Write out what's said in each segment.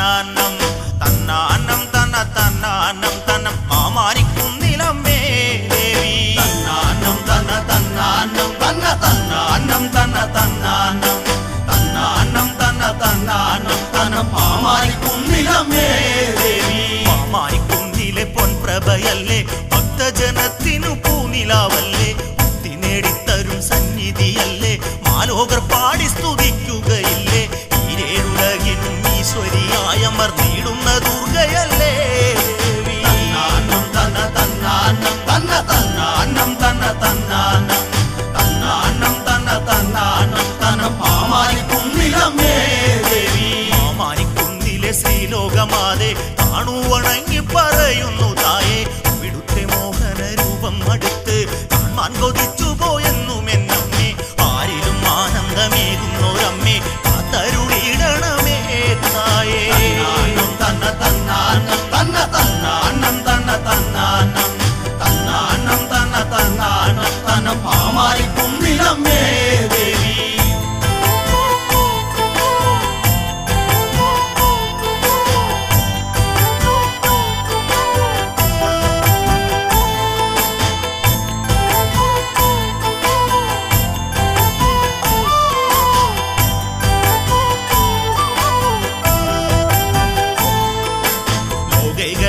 തന്നാനം തന്നാനം തന്ന തന്നാനം തന്നം മാമാനിക്കുന്നിലമ്മേ ദേവി തന്നാനം തന്ന തന്നാനം തന്ന തന്നാനം തന്ന തന്നാനം തന്നാനം തന്ന തന്നാനം തന്ന മാമാനിക്കുന്നിലമ്മേ ദേവി മാമാനിക്കുന്നിലെ പൊൻപ്രഭയല്ലേ ഭക്തജനത്തിനു പൂനിലാവല്ലേ മുക്തി നേടിത്തരും സന്നിധിയല്ലേ മാലോകർ പാടി സ്തുതിക്കുകയില്ലേ മർന്നിടുന്ന ദുർഗയല്ലേ? തന്നാനം തന്ന തന്നാനം തന്ന തന്നാനം തന്ന തന്നാനം. തന്നാനം തന്ന തന്നാനം തന്ന മാമാനിക്കുന്നിലമ്മേ ദേവി. മാമാനിക്കുന്നിലെ ശ്രീലോകമാതെ കാണു വണങ്ങി പറയുന്നു തായേ. ഇവിടുത്തെ മോഹന രൂപം അടുത്ത് കാണാൻ കൊതിച്ചു പോയെന്നും എന്നമ്മേ ആരിലും ആനന്ദമേകുന്നൊരമ്മേ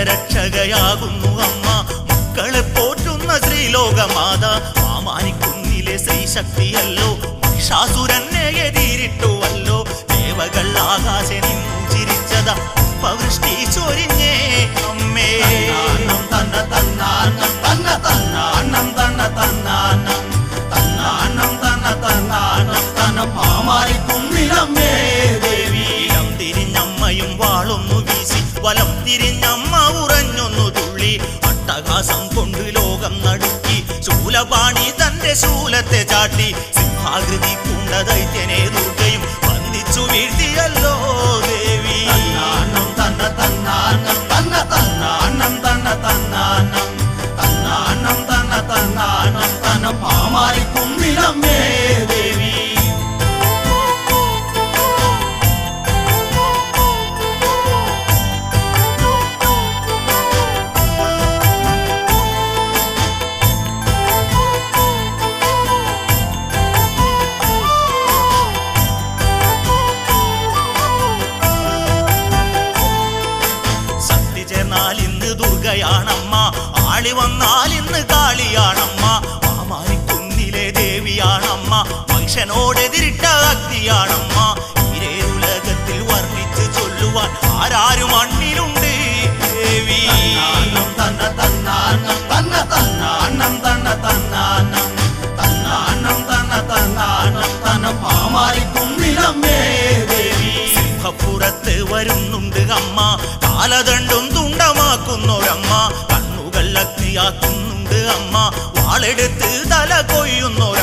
രക്ഷകയാകുന്നു അമ്മ. മക്കളെ പോറ്റുന്ന ശ്രീലോകമാത മാമാനിക്കുന്നിലെ ശ്രീശക്തിയല്ലോ മഹിഷാസുരനെ എതിരിട്ടുവല്ലോ. ദേവകൾ ആകാശെ നിന്നു ചിരിച്ചത. പുഷ്പവൃഷ്ടി ചൊരിഞ്ഞേ വലം തിരിഞ്ഞമ്മ ഉറഞ്ഞൊന്നു തുള്ളി. അട്ടഹാസം കൊണ്ട് ലോകം നടുക്കി. ശൂലപാണി തന്റെ ശൂലത്തെ ചാട്ടി. സിംഹാകൃതി പൂണ്ട ദൈത്യനെ ദുർഗയും വന്ദിച്ചു വീഴ്ത്തിയല്ലോ ദേവി. തന്ന തന്നാനം തന്ന തന്ന ചേർന്നാൽ ഇന്ന് ദുർഗയാണമ്മ. ആളി വന്നാൽ ഇന്ന് കാളിയാണമ്മ. മാമാരിക്കുന്നിലെ ദേവിയാണമ്മ. മനുഷ്യനോടെതിരിട്ട അഗ്നിയാണമ്മ. ഇരേരുലകത്തിൽ വർണിച്ച് ചൊല്ലുവാൻ ആരാരും മണ്ണിലുണ്ട് ദേവി. തന്ന തന്ന തന്ന തന്ന തന്ന കാലദണ്ഡും തുണ്ടമാക്കുന്നൊരമ്മ കണ്ണുകൾ അഗ്നിയാക്കുന്നുണ്ട് അമ്മ. വാളെടുത്ത് തല കൊയ്യുന്നൊരമ്മ.